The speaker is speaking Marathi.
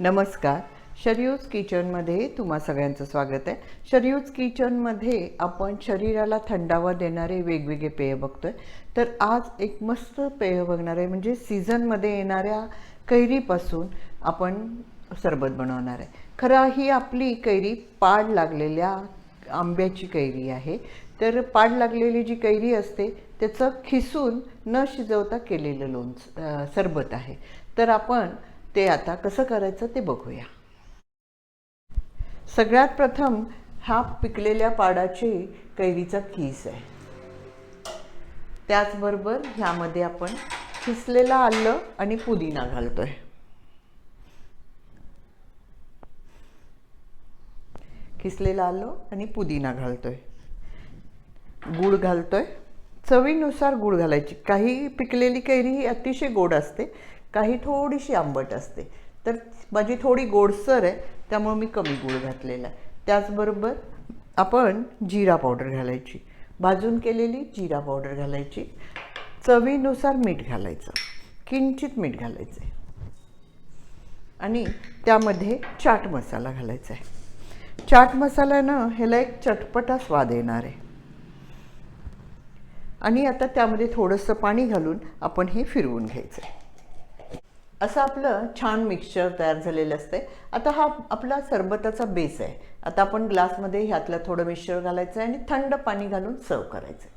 नमस्कार. शरीयूज किचनमध्ये तुम्हा सगळ्यांचं स्वागत आहे. शरीयूज किचनमध्ये आपण शरीराला थंडावा देणारे वेगवेगळे पेय बघतोय. तर आज एक मस्त पेय बघणार आहे. म्हणजे सीझनमध्ये येणाऱ्या कैरीपासून आपण सरबत बनवणार आहे. खरं ही आपली कैरी पाड लागलेल्या आंब्याची कैरी आहे. तर पाड लागलेली जी कैरी असते त्याचं खिसून न शिजवता केलेलं लोणचं सरबत आहे. तर आपण ते आता कसं करायचं ते बघूया. सगळ्यात प्रथम हा पिकलेल्या पाडाची कैरीचा किस आहे. त्याचबरोबर ह्यामध्ये आपण खिसलेलं आलं आणि पुदिना घालतोय. खिसलेलं आलं आणि पुदिना घालतोय. गूळ घालतोय. चवीनुसार गूळ घालायची. काही पिकलेली कैरी ही अतिशय गोड असते. काही थोडीशी आंबट असते. तर माझी थोडी गोडसर आहे त्यामुळे मी कमी गूळ घातलेला आहे. त्याचबरोबर आपण जिरा पावडर घालायची. भाजून केलेली जिरा पावडर घालायची. चवीनुसार मीठ घालायचं. किंचित मीठ घालायचं आहे आणि त्यामध्ये चाट मसाला घालायचा आहे चाट मसाल्यानं ह्याला एक चटपटा स्वाद येणार आहे. आणि आता त्यामध्ये थोडंसं पाणी घालून आपण हे फिरवून घ्यायचं आहे असं आपलं छान मिक्सचर तयार झालेलं असते आता हा आपला सरबताचा बेस आहे आता आपण ग्लासमध्ये ह्यातलं थोडं मिक्सचर घालायचं आहे आणि थंड पाणी घालून सर्व करायचं आहे.